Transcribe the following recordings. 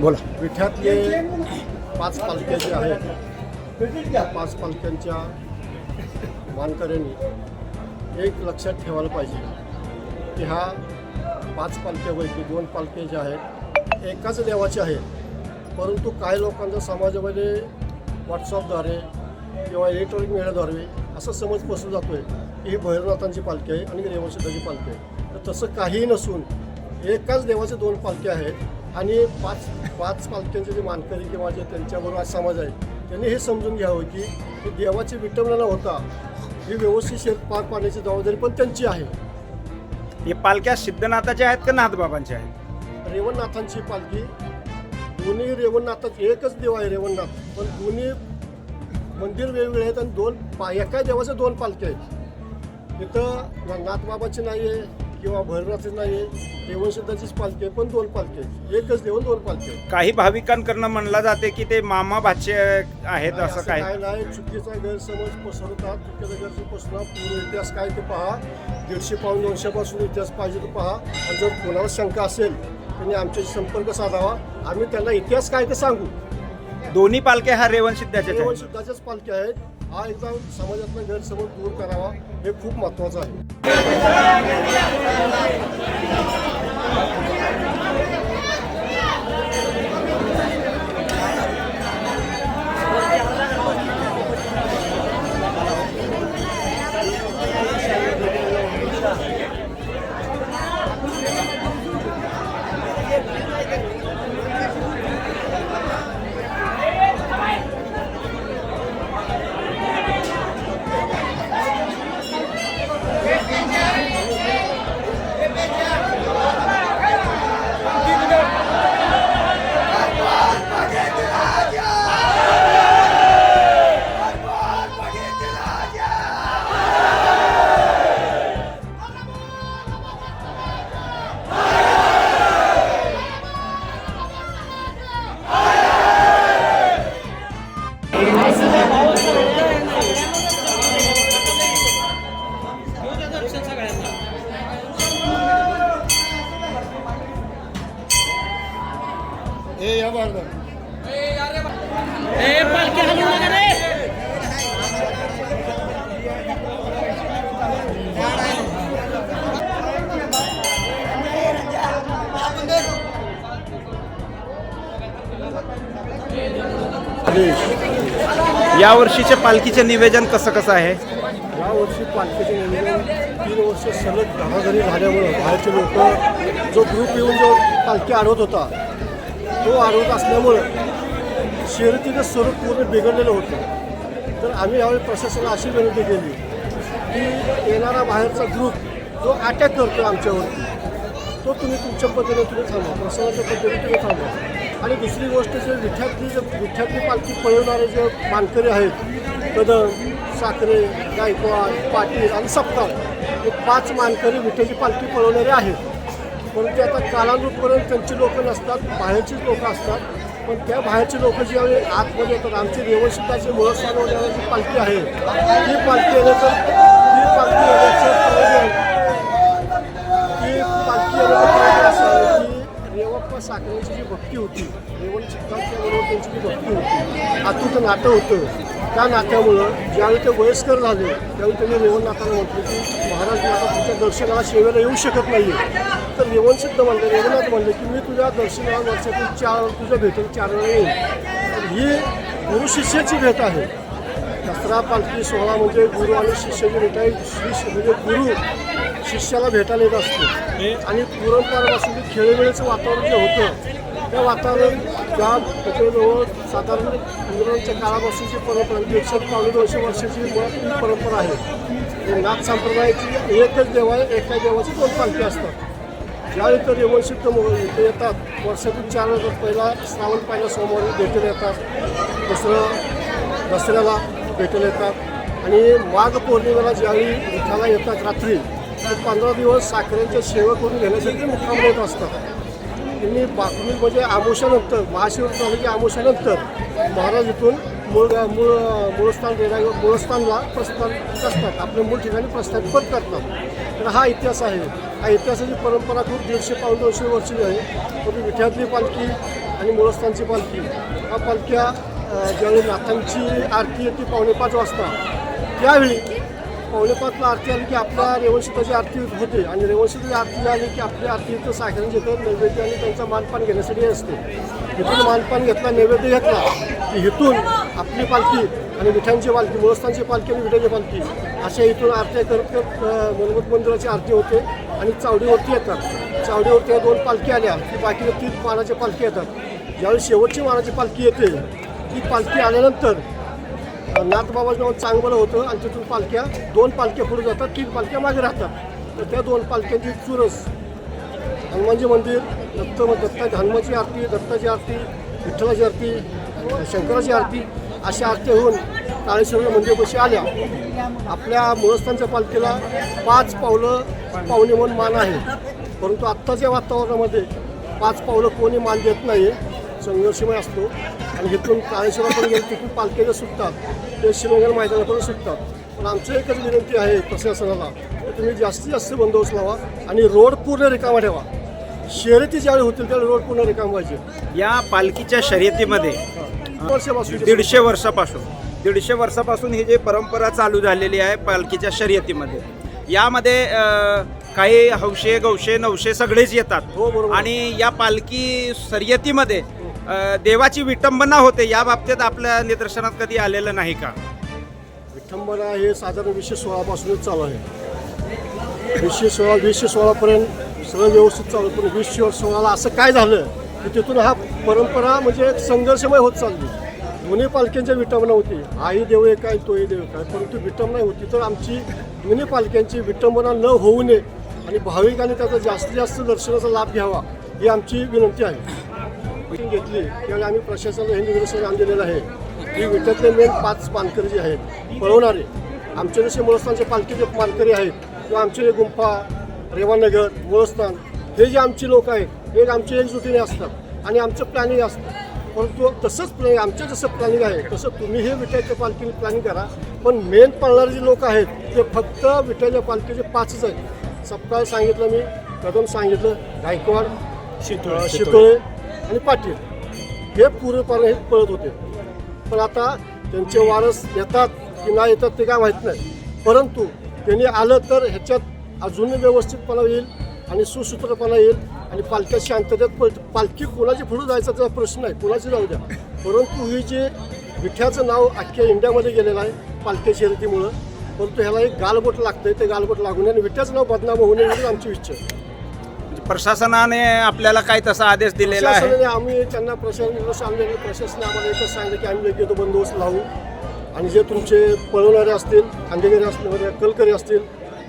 बोला. विठ्यातले पाच पालख्या जे आहेत त्या पाच पालख्यांच्या मानकऱ्यांनी एक लक्षात ठेवायला पाहिजे की ह्या पाच पालख्यापैकी दोन पालख्या ज्या आहेत एकाच देवाचे आहेत. परंतु काही लोकांचा समाजामध्ये व्हॉट्सअपद्वारे किंवा इलेक्ट्रॉनिक मीडियाद्वारे असा समज पसरू जातो आहे की ही भैरवनाथांची पालखी आहे आणि रेवणसिद्धाची पालखी आहे. तर तसं काहीही नसून एकाच देवाचे दोन पालख्या आहेत आणि पाच पाच पालख्यांचे जे मानकरी किंवा जे त्यांच्याबरोबर आज समाज आहे त्यांनी हे समजून घ्यावं की ही देवाची विटंबना होता ही व्यवस्थित शेत पार पाडण्याची जबाबदारी पण त्यांची आहे. हे पालख्या सिद्धनाथाच्या आहेत का नाथबाबांच्या आहेत? रेवणनाथांची पालखी. दोन्ही रेवणनाथात एकच देव आहे रेवणनाथ. पण दोन्ही मंदिर वेगवेगळे आहेत आणि दोन पा एका देवाच्या दोन पालख्या आहेत. इथं नाथबाबाची नाही आहे किंवा भैरवनाथची नाही आहे रेवणसिद्धाचीच पालखी आहे पण दोन पालखी आहेत. एकच आणि दोन पालखी आहेत. काही भाविकांकडनं म्हणलं जाते की ते मामा भाचे आहेत नाही, असं काय काय? नाही चुकीचा गैरसमज पसरवतात चुकीचा गैरसमज पसरवा पूर्ण इतिहास काय ते पहा. दीडशे पाऊन दोनशेपासून इतिहास पाहिजे तो पहा. आणि जर कोणाला शंका असेल त्यांनी आमच्याशी संपर्क साधावा. आम्ही त्यांना इतिहास काय ते सांगू. दोन्ही पालख्या ह्या रेवण सिद्धाच्या केवळ शुद्धाच्याच पालख्या आहेत. हा एकदम समाजातला गैरसमज दूर करावा हे खूप महत्त्वाचं आहे. हे या बारदा या वर्षीच्या पालखीचं निवेदन कसं कसं आहे? या वर्षी पालखीचे नियोजन तीन वर्ष सलग घराघरी झाल्यामुळं बाहेरचे लोक जो ग्रुप येऊन जो पालखी अडवत होता तो आरोप असल्यामुळं शर्यतीचं स्वरूप पूर्ण बिघडलेलं होतं. तर आम्ही यावेळी प्रशासनाला अशी विनंती केली की येणारा बाहेरचा ग्रुप जो अटॅक करतो आमच्यावरती तो तुम्ही तुमच्या पद्धतीने तुम्ही थांबवा. प्रशासनाच्या पद्धतीने तुम्ही थांबवा. आणि दुसरी गोष्ट जे विठ्यातली जे विठ्यातली पालखी पळवणारे जे मानकरी आहेत कदम साखरे गायकवाड पाटील आणि सप्ताह हे पाच मानकरी विठ्याची पालखी पळवणारे आहेत. परंतु आता कालानुरूपपर्यंत त्यांची लोक नसतात बाहेरचीच लोक असतात. पण त्या बाहेरची लोक जी आम्ही आतमध्ये येतात. आमची रेवणसिद्धाची मुळस्थान वगैरे जी पालखी आहे ती पालखी येण्याचं ती पालखी येण्याचं ती पालखी येण्याचं असं आहे की रेवप्पा साखरेची जी भक्ती होती रेवण सिद्धांच्या बरोबर त्यांची जी भक्ती होती अतूट नाटं होतं. त्या नात्यामुळं ज्यावेळी ते वयस्कर झाले त्यावेळी त्यांनी रेवणनाथाला म्हटलं की महाराज मी आता तुमच्या दर्शनाला सेवेला येऊ शकत नाही तर रेवणसिद्ध म्हणले रेवनाथ म्हणले की मी तुझ्या दर्शनाला वर्षातून चार तुझ्या भेटेल चार वेळा येईल तर ही गुरु शिष्याची भेट आहे. दसरा पालखी सोहळा म्हणजे गुरु आणि शिष्याची भेट आहे. शिष्य म्हणजे गुरु शिष्याला भेटायला येत असतो. आणि पुरणपारापासून जे खेळीमेळीचं वातावरण जे होतं हे वातावरण ज्या त्याच्याजवळ साधारण इंग्रजांच्या काळापासूनची परंपरा एकशे पावणे दोनशे वर्षाची परंपरा आहे. नाथ संप्रदायाची एकच देव आहे एका देवाची दोन पालखी असतात. ज्यावेळी तर व्यवस्थित इथे येतात वर्षातून चार वेळा पहिला श्रावण पहिल्या सोमवारी भेटेला येतात दुसरं दसऱ्याला भेटेला येतात आणि माघ पौर्णिमेला ज्यावेळी विठाला येतात रात्री तर पंधरा दिवस साखरेचे सेवा करून घेण्यासाठी ते मुक्काम होत असतात. त्यांनी बातमी म्हणजे आमोशानंतर महाशिवरात्रीच्या आमोशानंतर महाराज इथून मूळ मूळ मूळस्थान रेडा मूळस्थानला प्रस्थान करतात. आपले मूळ ठिकाणी प्रस्थान पण करतात. तर हा इतिहास आहे. हा इतिहासाची परंपरा खूप दीडशे पाऊण दोनशे वर्षी आहे. पण विठ्यातली पालखी आणि मूळस्थानची पालखी. हा पालख्या ज्यावेळी नाथांची आरती येते पावणे पाच वाजता त्यावेळी पावणे पाचला आरती आली की आपल्या रेवणशिताची आरती होते आणि रेवणशिताची आरती झाली की आपली आरती इथं साखरांची इथं नैवेद्य आणि त्यांचा मानपान घेण्यासाठी असते. इथून मानपान घेतला नैवेद्य घेतला की इथून आपली पालखी आणि विठांची पालखी मुळस्थानची पालखी आणि विठांची पालखी अशा इथून आरत्या करत करत अं, मनमत मंदिराची आरती होते आणि चावडीवरती येतात. चावडीवरती या दोन पालखी आल्या की बाकीच्या तीन मानाच्या पालखी येतात. ज्यावेळी शेवटची मानाची पालखी येते ती पालखी आल्यानंतर नाथबाबाचं नाव चांगलं होतं आणि तिथून पालख्या दोन पालख्या पुढे जातात तीन पालख्या मागे राहतात. तर त्या दोन पालख्यांची चुरस. हनुमानजी मंदिर दत्त दत्ता हनुमानची आरती दत्ताची आरती विठ्ठलाची आरती शंकराची आरती अशा आरती होऊन काळेश्वर मंदिरपाशी आल्या. आपल्या मुळस्थानच्या पालखीला पाच पावलं पावणे म्हणून मान आहे. परंतु आत्ताच्या वातावरणामध्ये पाच पावलं कोणी मान देत नाही संघर्षमय असतो. आणि इथून काळेश्वरापर्यंत गेले तिथून पालख्या ज्या सुटतात ते श्रीनगर मैदानापर्यंत सुटतात. पण आमचं एकच विनंती आहे प्रशासनाला तुम्ही जास्तीत जास्त बंदोबस्त लावा आणि रोड पूर्ण रिकामा ठेवा. शर्यती ज्यावेळी होतील त्यावेळी रोड पूर्ण रिकामा पाहिजे या पालखीच्या शर्यतीमध्ये वर्षापासून दीडशे वर्षापासून दीडशे वर्षापासून ही जी परंपरा चालू झालेली आहे पालखीच्या शर्यतीमध्ये यामध्ये काही हौशे गौशे नवशे सगळेच येतात. हो, बरोबर. आणि या पालखी शर्यतीमध्ये देवाची विटंबना होते या बाबतीत आपल्या निदर्शनात कधी आलेलं नाही का? विठंबना हे साधारण वीसशे सोळापासूनच चालू आहे. वीसशे सोळा वीसशे सोळापर्यंत सगळं व्यवस्थित चालू पण वीसशे सोळाला असं काय झालं की तिथून हा परंपरा म्हणजे एक संघर्षमय होत चालली. दोन्ही पालख्यांच्या विटंबना होती. आई देव एक आहे तोही देव एक आहे. परंतु विटंबना होती. तर आमची दोन्ही पालख्यांची विटंबना न होऊ नये आणि भाविकांनी त्याचा जास्तीत जास्त दर्शनाचा लाभ घ्यावा ही आमची विनंती आहे. मीटिंग घेतली त्यावेळी आम्ही प्रशासनाला हे निर्देशन आम दिलेलं आहे. की विट्यातले मेन पाच मानकरी जे आहेत पळवणारे आमचे जसे मुळस्थानचे पालखीचे मानकरी आहेत किंवा आमचे जे गुंफा रेवानगर मुळस्थान हे जे आमची लोक आहेत हे आमचे एकजुटीने असतात आणि आमचं प्लॅनिंग असतं. परंतु तसंच प्लॅनिंग आमचं जसं प्लॅनिंग आहे तसं तुम्ही हे विट्याच्या पालखीने प्लॅनिंग करा. पण मेन पळणारे जे लोक आहेत ते फक्त विट्याच्या पालखीचे पाचच आहेत. सप्ताह सांगितलं मी कदम सांगितलं गायकवाड शितोळे. शितोळे आणि पाटील हे पूर्णपणे हे पळत होते. पण आता त्यांचे वारस येतात की नाही येतात ते काय माहीत नाही. परंतु त्यांनी आलं तर ह्याच्यात अजूनही व्यवस्थितपणा येईल आणि सुसूत्रपणा येईल आणि पालख्या शांततेत पळ पालखी कोणाची पुढे जायचा त्याचा प्रश्न आहे कोणाची जाऊ द्या. परंतु ही जे विठ्याचं नाव अख्ख्या इंडियामध्ये गेलेलं आहे पालखी शर्यतीमुळं परंतु ह्याला एक गालबोट लागतंय. ते गालबोट लागू नये आणि विठ्याचं नाव बदनाम होऊ नये आमची इच्छा आहे. प्रशासनाने आपल्याला काय तसा आदेश दिलेला आहे. प्रशासनाने आम्ही त्यांना प्रशासन सांगितलं प्रशासनाने आम्हाला एकच सांगितलं की आम्ही योग्य तो बंदोबस्त लावू. आणि जे तुमचे पळवणारे असतील खांदेकरी असतील कलकरी असतील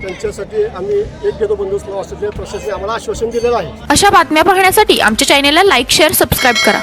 त्यांच्यासाठी आम्ही योग्य तो बंदोबस्त लावू असं ते प्रशासनाने आम्हाला आश्वासन दिलेलं आहे. अशा बातम्या पाहण्यासाठी आमच्या चॅनेलला लाईक शेअर सबस्क्राईब करा.